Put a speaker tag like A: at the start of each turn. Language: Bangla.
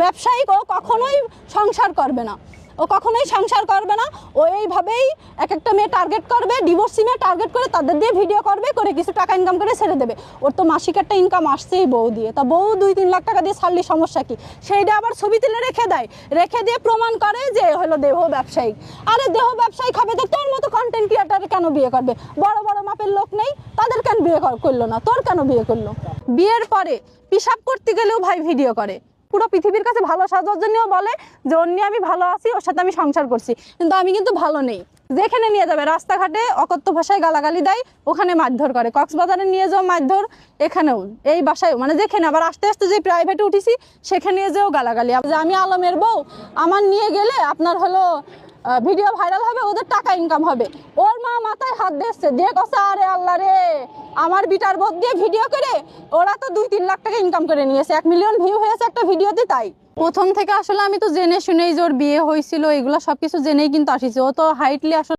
A: ব্যবসায়িক ও কখনোই সংসার করবে না। ও কখনোই সংসার করবে না। ও এইভাবেই এক একটা মেয়ে টার্গেট করবে ডিভোর্সি মেয়ে টার্গেট করে তাদের দিয়ে ভিডিও করবে, করে কিছু টাকা ইনকাম করে ছেড়ে দেবে। ওর তো মাসিক একটা ইনকাম আসছেই বউ দিয়ে। তা বউ দুই তিন লাখ টাকা দিয়ে ছাড়লি সমস্যা কি? সেইটা আবার ছবি তুলে রেখে দেয়। রেখে দিয়ে প্রমাণ করে যে হলো দেহ ব্যবসায়িক আরে দেহ ব্যবসায়িক হবে তো তোর মতো কন্টেন্ট ক্রিয়েটার কেন বিয়ে করবে? বড় বড় মাপের লোক নেই। তাদের কেন বিয়ে করল না? তোর কেন বিয়ে করল? বিয়ের পরে পিসাব করতে গেলেও ভাই ভিডিও করে। পুরো পৃথিবীর কাছে ভালো সাজার জন্যও বলে যে ওর নিয়ে আমি ভালো আছি, ওর সাথে আমি সংসার করছি। কিন্তু আমি কিন্তু ভালো নেই। যেখানে নিয়ে যাবে, রাস্তাঘাটে অকথ্য ভাষায় গালাগালি দেয়, ওখানে মারধর করে। কক্সবাজারে নিয়ে যাও মারধর, এখানেও, এই বাসায় মানে যেখানে, আবার আস্তে আস্তে যে প্রাইভেটে উঠেছি, সেখানে নিয়ে যেও গালাগালি। যে আমি আলমের বউ, আমার নিয়ে গেলে আপনার হলো ভিডিও ভাইরাল হবে, ওদের টাকা ইনকাম হবে। ওর মা মাথায় হাত দিচ্ছে দিয়ে কষা আরে আল্লাহ রে। আমার বিটার বোধ দিয়ে ভিডিও করে, ওরা তো দুই তিন লাখ টাকা ইনকাম করে নিয়েছে। এক মিলিয়ন ভিউ হয়েছে একটা ভিডিওতে তাই। প্রথম থেকে আসলে আমি তো জেনে শুনেই যে ওর বিয়ে হয়েছিল, এগুলো সবকিছু জেনেই কিন্তু আসিছি। ও তো হাইটলি আসলে